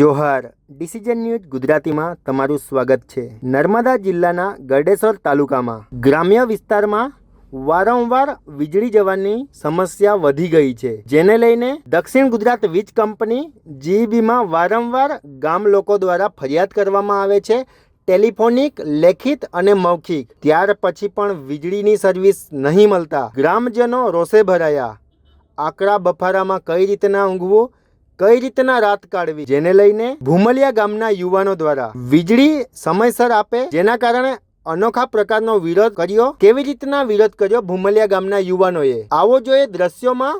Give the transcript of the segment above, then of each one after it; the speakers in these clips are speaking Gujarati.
જોહાર, ડિસિઝન ન્યૂઝ ગુજરાતીમાં તમારું સ્વાગત છે. નર્મદા જિલ્લાના ગરડેશ્વર તાલુકામાં, ગ્રામ્ય વિસ્તારમાં વારંવાર વીજળી જવાની સમસ્યા વધી ગઈ છે. જેને લઈને દક્ષિણ ગુજરાત વીજ કંપની જીઈબીમાં વારંવાર ગામ લોકો દ્વારા ફરિયાદ કરવામાં આવે છે. ટેલિફોનિક, લેખિત અને મૌખિક. ત્યાર પછી પણ વીજળીની સર્વિસ નહીં મળતા ગ્રામજનો રોષે ભરાયા. આકરા બફારામાં કઈ રીતના ઊંઘવું? કઈ રીતના રાત કાઢવી? જેને લઈને ભૂમલિયા ગામના યુવાનો દ્વારા વીજળી સમયસર આપે જેના કારણે અનોખા પ્રકારનો વિરોધ કર્યો. કેવી રીતના વિરોધ કર્યો ભૂમલિયા ગામના યુવાનોએ? આવો જોઈએ દ્રશ્યોમાં.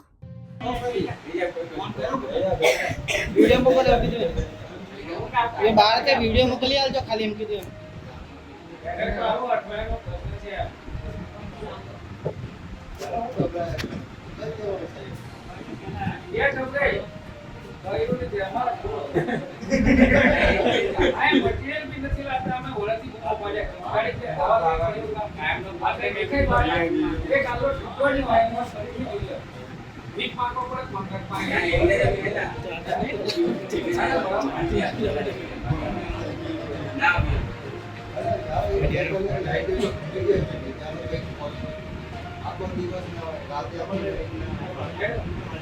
Yeah, મોકલી આપી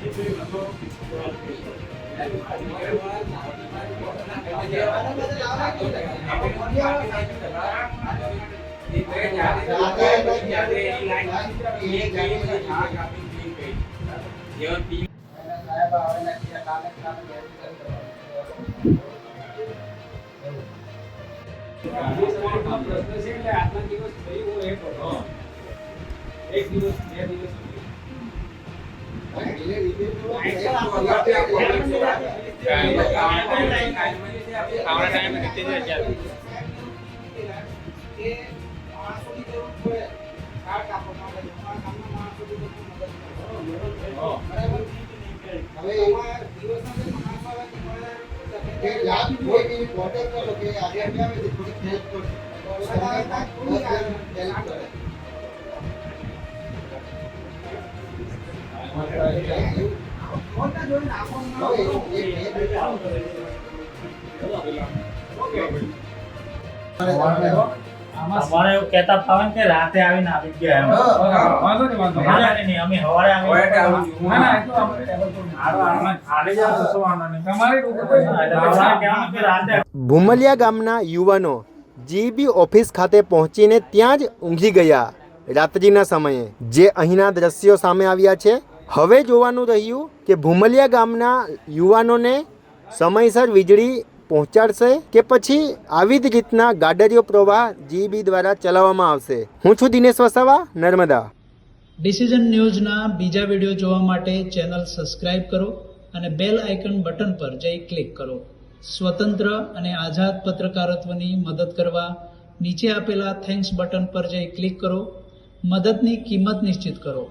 દો એ બહાર તે વિડીયો મોકલી આલજો ખાલી એમ કીધું એમ. એક દિવસ બે દિવસ હવે એમાં દિવસના જે માણસો કે આજે અમે તમને help કરે. અમારે એવું કેતા ફાવે કે રાતે આવીને આવી ગયા એમ. વાંધો નહીં વાંધો ના, ના, નહીં, અમે સવારે આવી. ના ના તો આપણે નહીં. રાતે ભૂમલિયા ગામના યુવાનો જીબી ઓફિસ ખાતે પહોંચીને ત્યાં જ ઊંઘી ગયા રાત્રિના સમયે. જે અહીંના દ્રશ્યો સામે આવ્યા છે હવે જોવાનું રહ્યું કે ભૂમલિયા ગામના યુવાનોને સમયસર વીજળી પહોંચાડશે કે પછી આવી જ રીતના ગાડરીઓ પ્રવાહ જીબી દ્વારા ચલાવવામાં આવશે. હું છું દિનેશ વસાવા, નર્મદા. ડિસિઝન ન્યૂઝના બીજા વીડિયો જોવા માટે ચેનલ સબસ્ક્રાઇબ કરો અને બેલ આઇકન બટન પર જઈ ક્લિક કરો. સ્વતંત્ર અને આઝાદ પત્રકારત્વની મદદ કરવા નીચે આપેલા થેન્ક્સ બટન પર જઈ ક્લિક કરો. મદદની કિંમત નિશ્ચિત કરો.